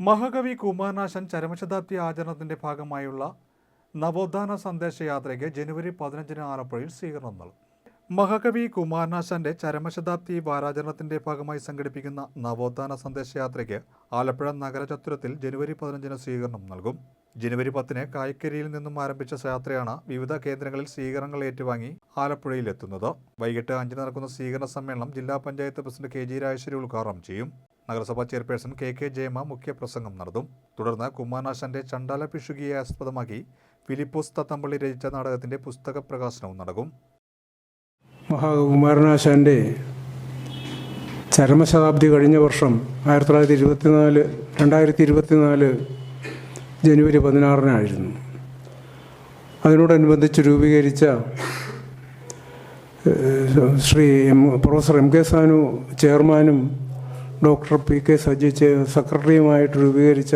മഹാകവി കുമാരനാശൻ ചരമശതാബ്ദി ആചരണത്തിന്റെ ഭാഗമായുള്ള നവോത്ഥാന സന്ദേശയാത്രയ്ക്ക് ജനുവരി പതിനഞ്ചിന് ആലപ്പുഴയിൽ സ്വീകരണം നൽകും. മഹാകവി കുമാരനാശാന്റെ ചരമശതാബ്ദി വാരാചരണത്തിന്റെ ഭാഗമായി സംഘടിപ്പിക്കുന്ന നവോത്ഥാന സന്ദേശയാത്രയ്ക്ക് ആലപ്പുഴ നഗരചത്തുരത്തിൽ ജനുവരി പതിനഞ്ചിന് സ്വീകരണം നൽകും. ജനുവരി പത്തിന് കായ്ക്കരിയിൽ നിന്നും ആരംഭിച്ച യാത്രയാണ് വിവിധ കേന്ദ്രങ്ങളിൽ സ്വീകരണങ്ങൾ ഏറ്റുവാങ്ങി ആലപ്പുഴയിൽ എത്തുന്നത്. വൈകിട്ട് അഞ്ചിന് നടക്കുന്ന സ്വീകരണ സമ്മേളനം ജില്ലാ panchayat president K G Rajeshwari ഉദ്ഘാടനം ചെയ്യും. നഗരസഭാ ചെയർപേഴ്സൺ കെ കെ ജയമ മുഖ്യപ്രസംഗം നടത്തും. തുടർന്ന് കുമാരനാശാന്റെ ചണ്ടാല പിഷുകിയെ ആസ്പദമാക്കി ഫിലിപ്പോസ് തത്തമ്പള്ളി രചിച്ച നാടകത്തിന്റെ പുസ്തക പ്രകാശനവും നടക്കും. മഹാകുമാരനാശാന്റെ ചരമശതാബ്ദി കഴിഞ്ഞ വർഷം ആയിരത്തി തൊള്ളായിരത്തി ഇരുപത്തിനാല് രണ്ടായിരത്തി ഇരുപത്തിനാല് ജനുവരി പതിനാറിനായിരുന്നു. അതിനോടനുബന്ധിച്ച് രൂപീകരിച്ച Shri M professor M K Sanu ചെയർമാനും ഡോക്ടർ പി കെ സജി സെക്രട്ടറിയുമായിട്ട് രൂപീകരിച്ച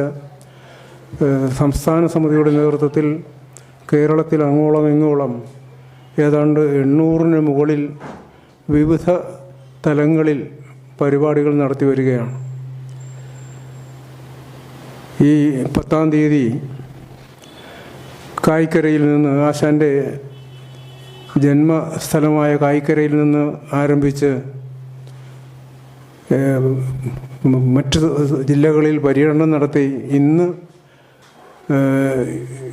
സംസ്ഥാന സമിതിയുടെ നേതൃത്വത്തിൽ കേരളത്തിൽ അങ്ങോളം ഇങ്ങോളം ഏതാണ്ട് എണ്ണൂറിന് മുകളിൽ വിവിധ തലങ്ങളിൽ പരിപാടികൾ നടത്തി വരികയാണ്. ഈ പത്താം തീയതി കായ്ക്കരയിൽ നിന്ന് ആശാന്റെ ജന്മസ്ഥലമായ കായ്ക്കരയിൽ നിന്ന് ആരംഭിച്ച് മറ്റ് ജില്ലകളിൽ പര്യടനം നടത്തി ഇന്ന്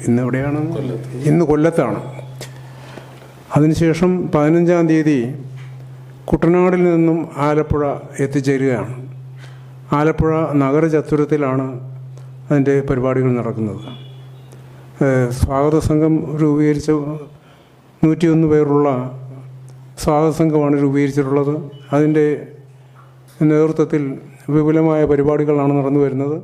ഇന്ന് എവിടെയാണ്? ഇന്ന് കൊല്ലത്താണ്. അതിനുശേഷം പതിനഞ്ചാം തീയതി കുട്ടനാടിൽ നിന്നും ആലപ്പുഴ എത്തിച്ചേരുകയാണ്. ആലപ്പുഴ നഗരചത്വരത്തിലാണ് അതിന്റെ പരിപാടികൾ നടക്കുന്നത്. സ്വാഗത സംഘം രൂപീകരിച്ച നൂറ്റിയൊന്ന് പേരുള്ള സ്വാഗത സംഘമാണ് രൂപീകരിച്ചിട്ടുള്ളത്. അതിന്റെ നേതൃത്വത്തിൽ വിപുലമായ പരിപാടികളാണ് നടന്നു വരുന്നത്